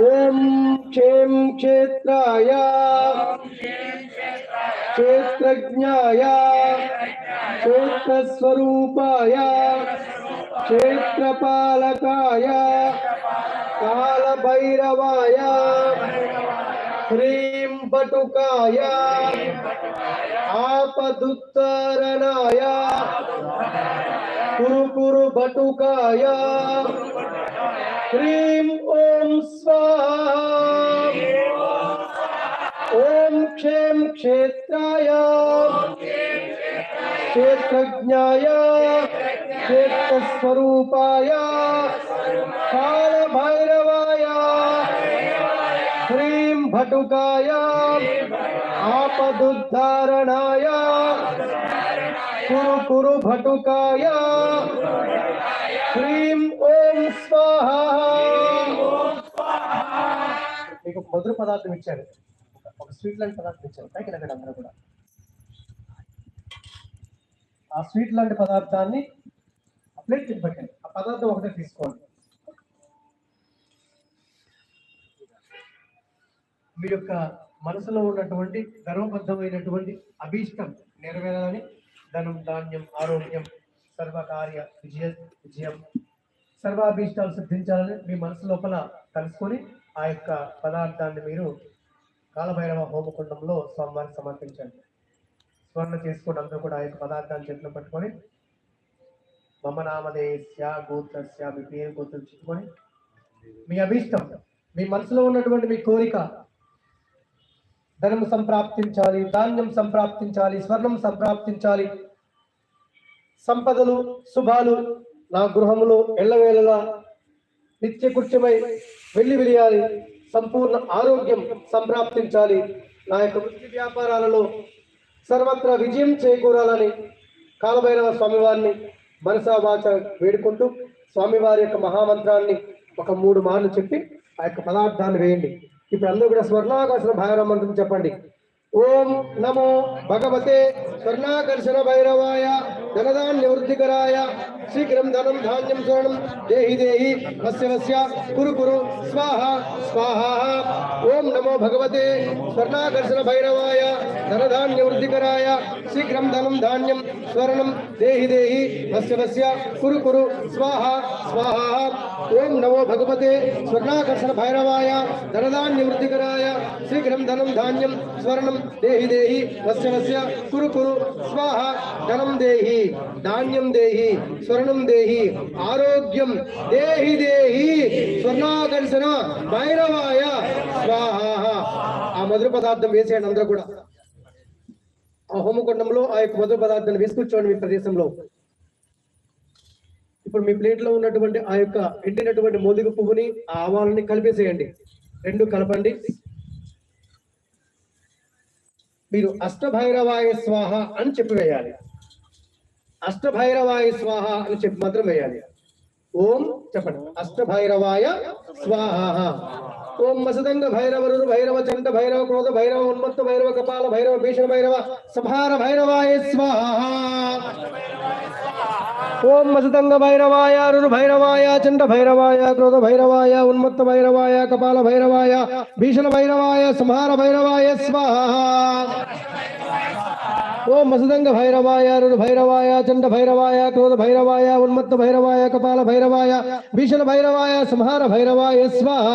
ఓం క్షేం క్షేత్రాయ క్షేత్రజ్ఞాయ క్షేత్రస్వరూపాయ క్షేత్రపాలకాయ కాలభైరవాయ హ్రీం పటుకాయ ఆపదుత్తరణాయ కురు కురు భటుకాయ హ్రీం ఓం స్వాహ ఓం క్షేం క్షేత్రాయ క్షేత్రజ్ఞాయ క్షేత్రస్వరూపాయ కాలభైరవాయ హ్రీం భటుకాయ ఆపదుద్ధారణాయ కురు కురు భటుకాయ హ్రీం ఓం స్వాహ మీకు మధుర పదార్థం ఇచ్చారు. ఒక స్వీట్ లాంటి పదార్థం ఇచ్చారు. పైకి వెళ్ళండి అందరూ కూడా. ఆ స్వీట్ లాంటి పదార్థాన్ని ప్లేట్ పెట్టండి. ఆ పదార్థం ఒకటే తీసుకోండి. మీ యొక్క మనసులో ఉన్నటువంటి గర్వబద్ధమైనటువంటి అభీష్టం నెరవేరాలని ధనం ధాన్యం ఆరోగ్యం సర్వకార్య విజయ విజయం. సర్వాభీష్టాలు సిద్ధించాలని మీ మనసు లోపల కలుసుకొని ఆ యొక్క పదార్థాన్ని మీరు కాలభైరవ హోమకుండంలో స్వామివారికి సమర్పించండి. స్మరణ చేసుకుని అందరూ కూడా ఆ యొక్క పదార్థాన్ని చేతిలో పట్టుకొని మమ నామదేశ్య గోత్రస్య మీ పేరు గోత్రం చెప్పుకొని మీ అభిష్టం మీ మనసులో ఉన్నటువంటి మీ కోరిక ధనం సంప్రాప్తించాలి ధాన్యం సంప్రాప్తించాలి స్వర్ణం సంప్రాప్తించాలి సంపదలు శుభాలు నా గృహములో ఎల్లవేళలా నిత్య కృత్యమై వెళ్ళి విరియాలి సంపూర్ణ ఆరోగ్యం సంప్రాప్తించాలి. నా యొక్క వృత్తి వ్యాపారాలలో సర్వత్రా విజయం చేకూరాలని కాలభైరవ స్వామివారిని మనసా వాచ వేడుకుంటూ స్వామివారి యొక్క మహామంత్రాన్ని ఒక మూడు మార్లు చెప్పి ఆ యొక్క పదార్థాన్ని వేయండి. ఇప్పుడు అందరూ కూడా స్వర్ణాకర్షణ భైరవ మంత్రం చెప్పండి. ఓం నమో భగవతే స్వర్ణాకర్షణ భైరవాయ ధనదాన్య వృద్ధికరాయ శీఘ్రం ధనం ధాన్యం స్వర్ణం దేహి దేహి వస్య వస్య కురు కురు స్వాహ స్వాహ ఓం నమో భగవతే స్వర్ణాకర్షణ భైరవాయ ధనధాన్య వృద్ధికరాయ శీఘ్రం ధనం ధాన్యం స్వర్ణం దేహి దేహి వస్య వస్య కురు కురు స్వాహ స్వాహ ఓం నమో భగవతే స్వర్ణాకర్షణ భైరవాయ ధనధాన్య వృద్ధికరాయ శీఘ్రం ధనం ధాన్యం స్వర్ణం దేహి దేహి వస్య వస్య కురు కురు స్వాహ ధనం దేహి ధాన్యం దేహి స్వర్ణం దేహి ఆరోగ్యం దేహి దేహి స్వర్ణాకర్షణ భైరవాయ స్వాహ. ఆ మధుర పదార్థం వేసేయండి అందరూ కూడా. ఆ హోమకుండంలో ఆ యొక్క మధుర పదార్థాన్ని వేసుకొచ్చుకోండి మీ ప్రదేశంలో. ఇప్పుడు మీ ప్లేట్లో ఉన్నటువంటి ఆ యొక్క ఎండినటువంటి మోదుగ పువ్వుని ఆ ఆవాలని కలిపేసేయండి. రెండు కలపండి. మీరు అష్టభైరవాయ స్వాహ అని చెప్పి వేయాలి. అష్టభైరవాయ స్వాహ అని చెప్పి మాత్రం వేయాలి. ఓం చెప్పండి. అష్టభైరవాయ స్వాహ. ఓం మసదంగ భైరవరు భైరవ చండ భైరవ క్రోధ భైరవ ఉన్మత్త భైరవ కపాల భైరవ భీషణ భైరవ సంహార భైరవాయ స్వాహ. ఓం మసదంగ భైరవాయ రురు భైరవాయ చండ భైరవాయ క్రోధ భైరవాయ ఉన్మత్త భైరవాయ కపాల భైరవాయ భీషణ భైరవాయ సంహార భైరవాయ స్వాహ. ఓం మసదంగ భైరవాయ రురు భైరవాయ చండ భైరవాయ క్రోధ భైరవాయ ఉన్మత్త భైరవాయ కపాల భైరవాయ భీషణ భైరవాయ సంహార భైరవాయ స్వాహ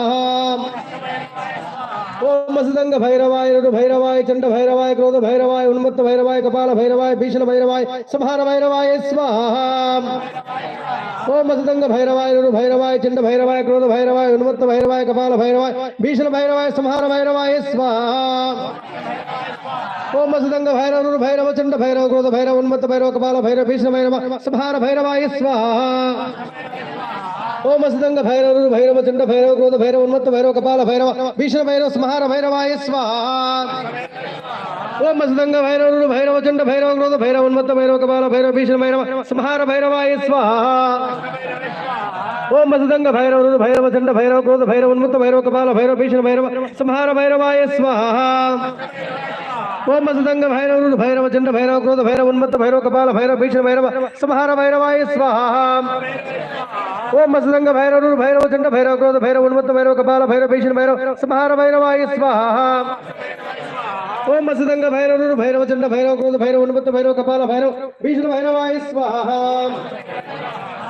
ఓం మసదంగ భైరవాయ రుడు భైరవాయ చండ భైరవాయ క్రోధ భైరవాయ ఉన్మత్త భైరవాయ కపాల భైరవాయ భీషణ భైరవాయ సంహార భైరవాయ స్వాహ ఓం మసదంగ భైరవాయ రుడు భైరవాయ చండ భైరవాయ క్రోధ భైరవాయ ఉన్మత్త భైరవాయ కపాల భైరవాయ భీషణ భైరవాయ సంహార భైరవాయ స్వాహ ఓం మసదంగ భైరవ రుడు భైరవ చండ భైరవ క్రోధ భైరవ ఉన్మత్త భైరవ కపాల భైరవ భీష్ణ భైరవ సంహార భైరవాయ స్వాహ ఓం మసదంగ భైరవ భైరవ చండ భైరవ క్రోధ భైరవ ఉన్మత్త భైరవ కపాల భైరవ భీష్ణ భైరవ సంహార భైరవాయ స్వాహ ఓం మసదంగ భైరవ భైరవ చండ భైరవ క్రోధ భైరవ ఉన్మత్త భైరవ కపాల భైరవ భీష్ణ భైరవ సంహార భైరవాయ స్వాహ ఓం మసదంగ భైరవ భైరవ చండ భైరవ క్రోధ భైరవ ఉన్మత్త భైరవ కపాల భైరవ భీష్ణ భైరవ సంహార భైరవాయ స్వాహ ఓం మసదంగ భైరవ భైరవ చండ భైరవ క్రోధ భైరవ ఉన్మత్త భైరవ కపాల భైరవ భీషణ భైరవ సంహార భైరవాయ స్వాహ. ఓం మసదంగ భైరవ భైరవ చండ భైరవ క్రోధ భైరవ ఉన్మత్త భైరవ కపాల భైరవ భీషణ భైరవ సంహార భైరవాయ స్వాహ. ఓం మసదంగ భైరవ భైరవ చండ భైరవ క్రోధ భైరవ ఉన్మత్త భైరవ కపాల భైరవ భీషణ భైరవాయ స్వాహ.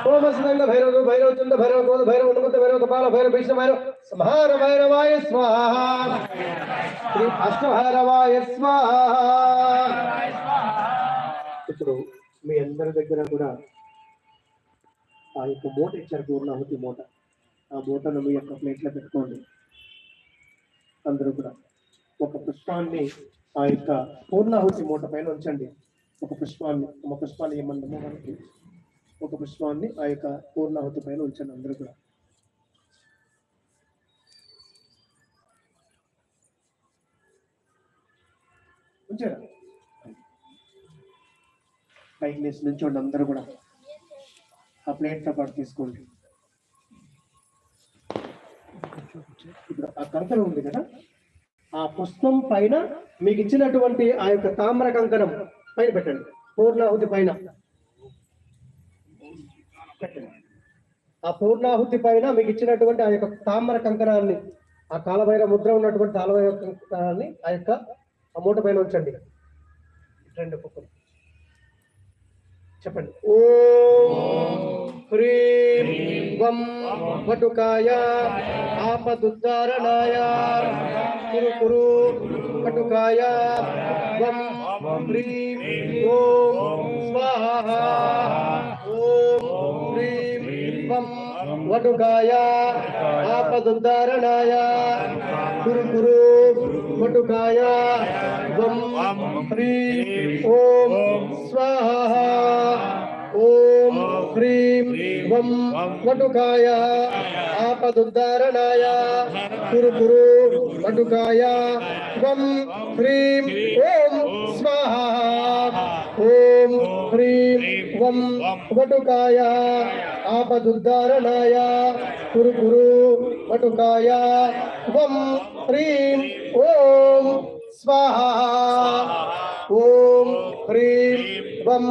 సోమసంగ భైరవ భైరవ చండ భైరవ కోద భైరవ ఉన్మత్త భైరవ కపాల భైరవ భీష్ణ భైరవ సంహార భైరవాయ స్వాహ. శ్రీ అష్టభైరవాయ స్వాహ. ఇప్పుడు మీ అందరి దగ్గర కూడా ఆ యొక్క మూట ఇచ్చారు పూర్ణాహుతి మూట. ఆ మూటను మీ యొక్క ప్లేట్లో పెట్టుకోండి. అందరూ కూడా ఒక పుష్పాన్ని ఆ యొక్క పూర్ణాహుతి మూట పైన ఉంచండి. ఒక పుష్పాన్ని ఒక పుష్పాన్ని ఇవ్వండి మనకి ఒక పుష్పాన్ని ఆ యొక్క పూర్ణాహుతి పైన ఉంచండి అందరూ కూడా. ఉంచారా? పైకి లేచి నుంచోండి అందరూ కూడా. ఆ ప్లేట్తో పాటు తీసుకోండి. ఇప్పుడు ఆ కర్తలు ఉంది కదా ఆ పుష్పం పైన మీకు ఇచ్చినటువంటి ఆ యొక్క తామ్ర కంకణం పైన పెట్టండి. పూర్ణాహుతి పైన. ఆ పూర్ణాహుతి పైన మీకు ఇచ్చినటువంటి ఆ యొక్క తామ్ర కంకణాన్ని ఆ కాలభైర ముద్ర ఉన్నటువంటి తాళభైర కంకణాన్ని ఆ యొక్క ఆ మూట పైన ఉంచండి. రెండు కుక్కలు. చెప్పండి. ఓం హ్రీం వం వటుకాయ ఆపదుద్ధారణాయ కురు కురు వటుకాయ వం హ్రీం ఓం స్వాహ. హ్రీం వటుకాయ ఆపదుద్ధారణాయ కురు కురు వటుకాయ వం హ్రీం ఓం స్వాహ ఓం హ్రీం వం వటుకాయ ఆపదుద్ధారణాయ కురు కురు వటుకాయ వం హ్రీం ఓం స్వాహ ఓం హ్రీం వం వటుకాయ ఆపదుద్ధారణాయ కురు కురు వటుకాయ వం హ్రీం ఓం స్వాహ. ఓం హ్రీం వం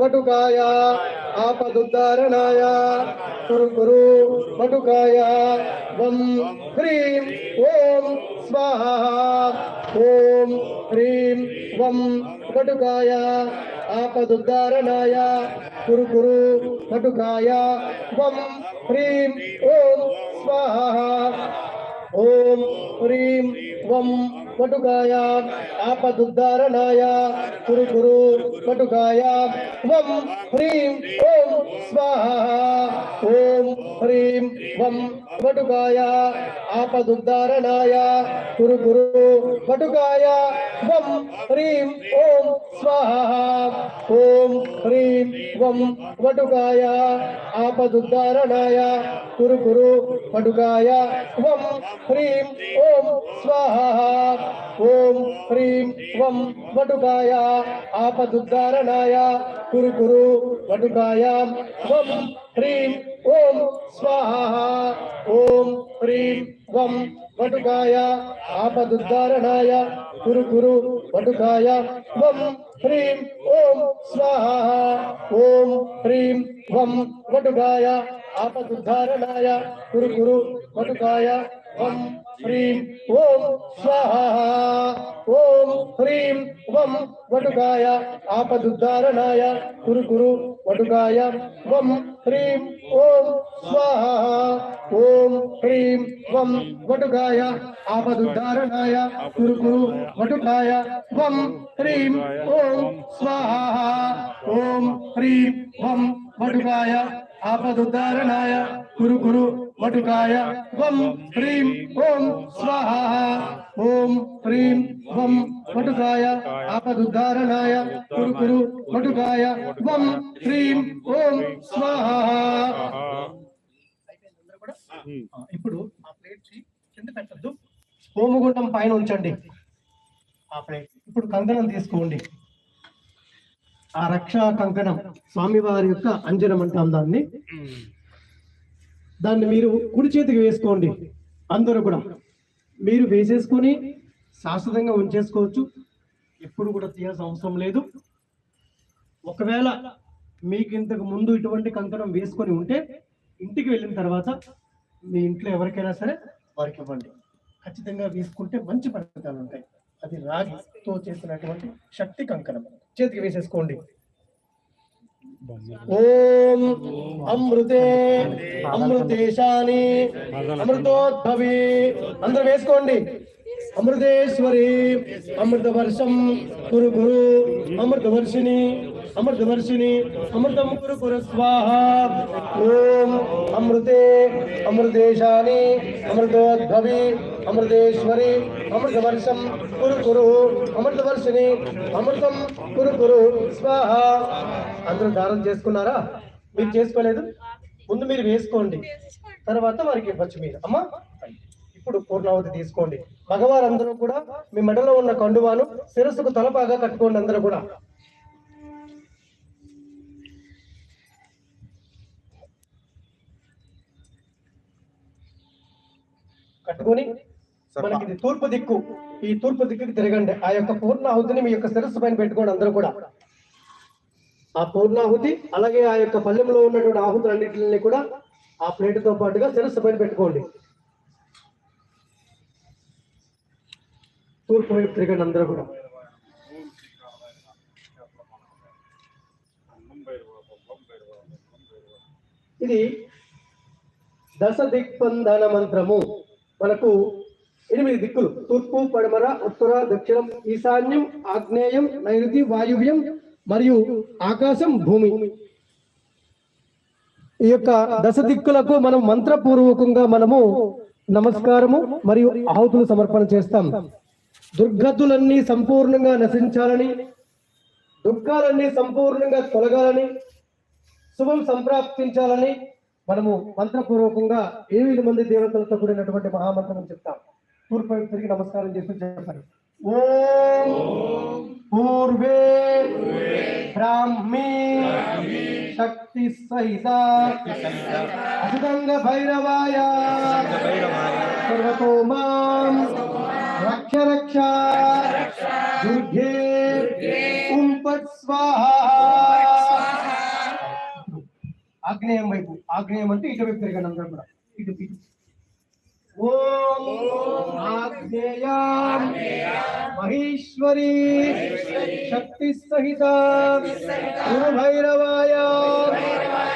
వటుకాయ ఆపదుద్ధారణాయ కురు కురు వటుకాయ వం హ్రీం ఓం స్వాహ ఓం హ్రీం వం వటుకాయ ఆపదుద్ధారణాయ కురు కురు వటుకాయ వం హ్రీం ఓం స్వాహ ఓం హ్రీం వం వటుకాయ ఆపదుద్ధారణాయ కురు కురు వటుకాయ వం హ్రీం ఓం స్వాహ ఓం హ్రీం వం వటుకాయ ఆపదుద్ధారణాయ కురు కురు వటుకాయ వం హ్రీం ఓం స్వాహ ఓం హ్రీం వం వటుకాయ ఆపదుద్ధారణాయ కురు కురు వటుకాయ వం హ్రీం ఓం స్వాహ. ఓం హ్రీం వం వటుకాయ ఆపదుద్ధారణాయ కురు కురు వటుకాయ వం హ్రీం ఓం స్వాహ ఓం హ్రీం వం వటుకాయ ఆపదుద్ధారణాయ కురు కురు వటుకాయ వం హ్రీం ఓం స్వాహ ఓం హ్రీం వం వటుకాయ ఆపదుద్ధారణాయ కురు కురు వటుకాయ వం హ్రీం ఓం స్వాహ ఓం హ్రీం వం వటుకాయ ఆపదుద్ధారణాయ కురు కురు వటుకాయ వం హ్రీం ఓం స్వాహ ఓం హ్రీం వం వటుకాయ ఆపదుద్ధారణాయ కురు కురు వటుకాయ వం హ్రీం ఓం స్వాహ ఓం హ్రీం వం వటుకాయ ఆపదుద్ధారణాయ కురు కురు వటుకాయ వం హ్రీం ఓం స్వాహ. ఓం హ్రీం వం వటుకాయ ఆపదుద్ధారణాయ కురు కురు వటుకాయ వం హ్రీం ఓం స్వాహ. ఇప్పుడు ఆ ప్లేట్ కింద పెట్టద్దు. హోమగుండం పైన ఉంచండి. ఆ ప్లేట్. ఇప్పుడు కంకణం తీసుకోండి. ఆ రక్షా కంకణం. స్వామివారి యొక్క అంజనం అంటాం దాన్ని. దాన్ని మీరు కుడి చేతికి వేసుకోండి. అందరూ కూడా. మీరు వేసేసుకొని శాశ్వతంగా ఉంచేసుకోవచ్చు. ఎప్పుడు కూడా తీయాల్సిన అవసరం లేదు. ఒకవేళ మీకు ఇంతకు ముందు ఇటువంటి కంకణం వేసుకొని ఉంటే ఇంటికి వెళ్ళిన తర్వాత మీ ఇంట్లో ఎవరికైనా సరే వారికి ఇవ్వండి. ఖచ్చితంగా వేసుకుంటే మంచి ఫలితాలు ఉంటాయి. అది రాగితో చేసినటువంటి శక్తి కంకణం. చేతికి వేసేసుకోండి. ఓం అమృతే అమృతేశాని అమృతోద్భవి. అందరూ వేసుకోండి. అమృతేశ్వరి అమృత వర్షం కురు గురు అమృత వర్షిణి అమృత వర్షిణి అమృతం కురు కురు స్వాహ. ఓం అమృతే అమృతేశాని అమృతోద్భవి. అమృతేశ్వరి అమృత వర్షం కురు కురు అమృత వర్షిని అమృతం కురు కురు స్వాహ. అందరూ దానం చేసుకున్నారా? మీరు చేసుకోలేదు? ముందు మీరు వేసుకోండి. తర్వాత వారికి ఇవ్వచ్చు మీరు. అమ్మా ఇప్పుడు పూర్ణావతి తీసుకోండి. మగవారందరూ కూడా మీ మెడలో ఉన్న కండువాను శిరస్సుకు తలపాగా కట్టుకోండి అందరూ కూడా. కట్టుకొని మనకి ఇది తూర్పు దిక్కు. ఈ తూర్పు దిక్కుకి తిరగండి. ఆ యొక్క పూర్ణాహుతిని మీ యొక్క శిరస్సు పైన పెట్టుకోండి అందరూ కూడా. ఆ పూర్ణాహుతి అలాగే ఆ యొక్క పల్లెంలో ఉన్నటువంటి ఆహుతులన్నింటిని కూడా ఆ ప్లేటుతో పాటుగా శిరస్సు పైన పెట్టుకోండి. తూర్పు వైపు తిరగండి అందరూ కూడా. ఇది దశ దిక్పంధన మంత్రము. మనకు ఎనిమిది దిక్కులు. తూర్పు పడమర ఉత్తర దక్షిణం ఈశాన్యం ఆగ్నేయం నైరుతి వాయువ్యం మరియు ఆకాశం భూమి. ఈ యొక్క దశ దిక్కులకు మనం మంత్రపూర్వకంగా మనము నమస్కారము మరియు ఆహుతులు సమర్పణ చేస్తాం. దుర్గతులన్నీ సంపూర్ణంగా నశించాలని దుఃఖాలన్నీ సంపూర్ణంగా తొలగాలని శుభం సంప్రాప్తించాలని మనము మంత్రపూర్వకంగా ఏడు మంది దేవతలతో కూడినటువంటి మహామంత్రం చెప్తాం. తూర్పు వైపు తిరిగి నమస్కారం చేస్తూ చెప్పండి. ఓం పూర్వే బ్రాహ్మీ శక్తి సహిత అసితంగ భైరవాయ సర్వతో మాం రక్ష రక్ష దుర్గే ఉం పట్ స్వాహా. ఆగ్నేయం వైపు ఆగ్నేయం అంటే ఇటువైపు తిరగండి అందరూ కూడా. ఇటు ఇటు. ఓం ఆగ్నేయాం. మహేశ్వరి శక్తి సహిత గురు భైరవాయ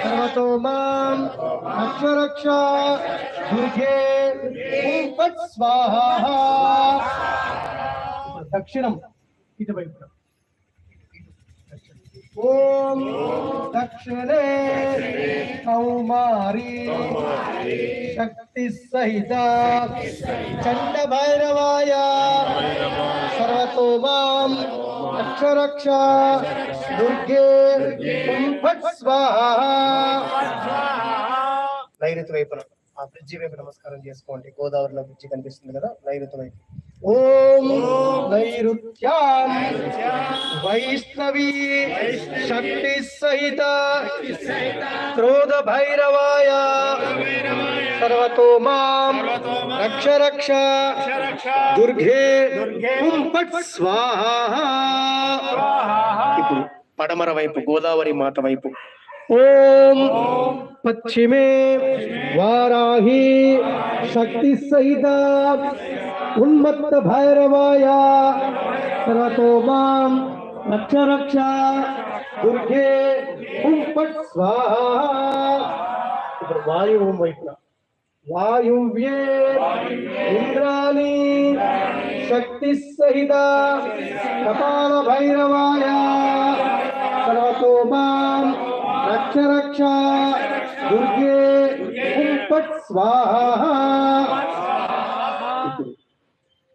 సర్వతో మాం రక్ష రక్ష దుర్గే స్వాహా. దక్షిణం ఇటువైపు ఓం దక్షిణే కౌమారి శక్తి సహిత చండ భైరవాయ సర్వతో మాం రక్ష దుర్గే ఫట్ స్వాహా. నైరుతి వైపున. ఆ బ్రిడ్జి వైపు నమస్కారం చేసుకోండి. గోదావరిలో బ్రిడ్జి కనిపిస్తుంది కదా నైరుతి వైపు ఓం నైరుత్యాం వైష్ణవీ శక్తి సహిత క్రోధ భైరవాయ. సర్వతో మాం రక్ష రక్ష. దుర్గే ఫట్ స్వాహా. ఇప్పుడు పడమర వైపు గోదావరి మాత వైపు. ఓం పశ్చిమే వారాహి శక్తి సహిత ఉన్మత్త భైరవాయ సర్వతో మాం రక్ష రక్ష దుర్గే ఓం ఫట్ స్వాహా ఇప్పుడు వాయువు వైపున వాయువ్యే ఇంద్రాణి శక్తి సహిత కపాల భైరవాయ సర్వతో మాం రక్ష రక్ష దుర్గే కుంపట్ స్వాహ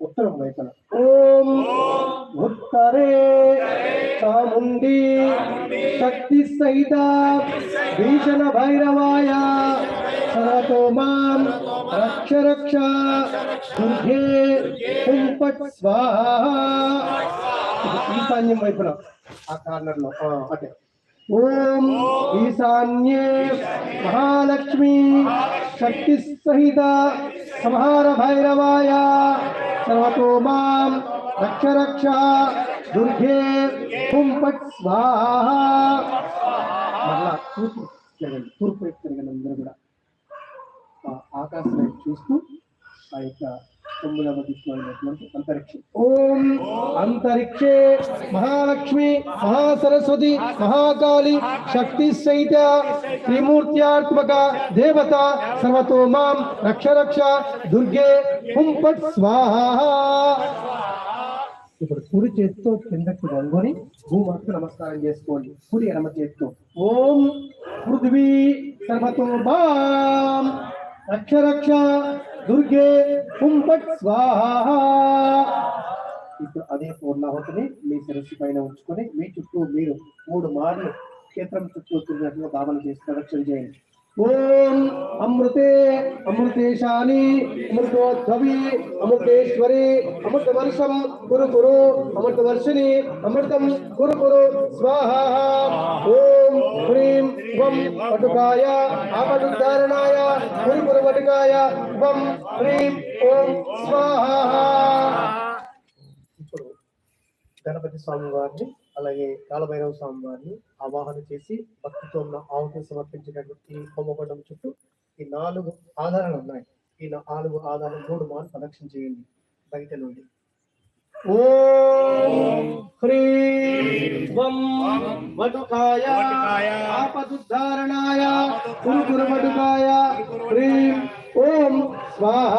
ఉత్తరం వైపున ఓం ఉత్తరే చాముండి శక్తి సహిత భీషణ భైరవాయ సర్వతో మాం రక్ష రక్ష దుర్గే కుంపట్ స్వాహ ఈశాన్యం వైపున ఆ కార్నర్లో ఆ, ఓం ఈశాన్యే మహాలక్ష్మీ శక్తి సహిత సంహార భైరవాయ సర్వతో మాం రక్ష రక్ష దుర్గే హుం ఫట్ స్వాహ. మళ్ళా తూర్పు తిరగండి తూర్పు వైపు తిరగండి అందరూ కూడా ఆకాశం వైపు చూస్తూ ఆ యొక్క ఓం అంతరిక్షే మహాలక్ష్మి మహాసరస్వతి మహాకాళి శక్తి సైత త్రిమూర్త్యాత్మక దేవత సర్వతో మాం రక్ష రక్ష దుర్గే కుంపట్ స్వాహ. ఇప్పుడు కుడి చేతితో కిందకు రంగుని భూమాతకు నమస్కారం చేసుకోండి. కుడి ఎడమ చేతితో ఓం పృథ్వీ సర్వతో మాం రక్ష రక్ష దుర్గే కుంభట్ స్వాహ. ఇప్పుడు అదే పూర్ణాహుతిని మీ శిరస్సు పైన ఉంచుకొని మీ చుట్టూ మీరు మూడు మార్లు క్షేత్రం చుట్టూ తిరిగినట్లు భావన చేసి ప్రదక్షిణ చేయండి. ఓం అమృతే అమృతేశాని అమృతోద్భవి అమృతేశ్వరి అమృత వర్షం కురు కురు అమృత వర్షిణి అమృతం కురు కురు స్వాహ. ఓం హ్రీం వం పటుకాయ ఆపటుద్ధారణాయ కురు వటుకాయ వం హ్రీం ఓం స్వాహ ఇప్పుడు గణపతి స్వామి వారిని అలాగే కాలభైరవ స్వామి వారిని ఆవాహన చేసి భక్తితో ఉన్న ఆవుకి సమర్పించినటువంటి ఈ హోమగుండం చుట్టూ ఈ నాలుగు ఆధారాలు ఉన్నాయి. ఈ నాలుగు ఆధారాలు మూడు మార్లు ప్రదక్షిణ చేయండి. బయట నుండి. ఓం హ్రీం వం వటుకాయ ఆపదుద్ధారణాయ కురు కురు వటుకాయ హ్రీం ఓం స్వాహ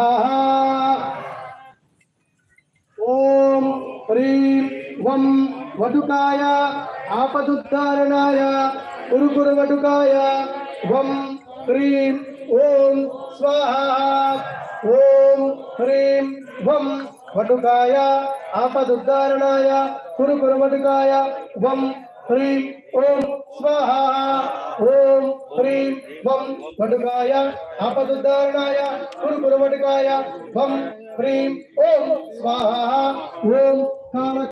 ఓం హ్రీం వం వటుకాయ ఆపదుద్ధారణాయ కురుకురు వటుకాయ వం హ్రీం ఓం స్వాహ ఓం హ్రీం వం వటుకాయ ఆపదుద్ధారణాయ కురుకురు వటుకాయ వం హ్రీం ఓం స్వాహ ఓం హ్రీం వం వటుకాయ ఆపదుద్ధారణాయ కురుకురు వటుకాయ వం హ్రీం ఓం స్వాహ ఓం కాల